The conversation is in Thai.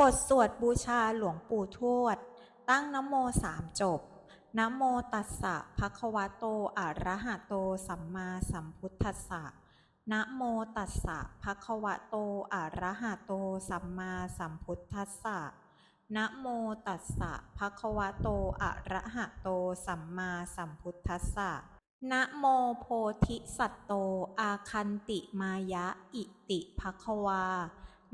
บทสวดบูชาหลวงปู่ทวด ตั้งนโมสามจบนโมตัสสะภะคะวะโตอะระหะโตสัมมาสัมพุทธัสสะนะโมตัสสะภะคะวะโตอะระหะโตสัมมาสัมพุทธัสสะนะโมตัสสะภะคะวะโตอะระหะโตสัมมาสัมพุทธัสสะนะโมโพธิสัตโต อาคันติมายะ อิติภะคะวา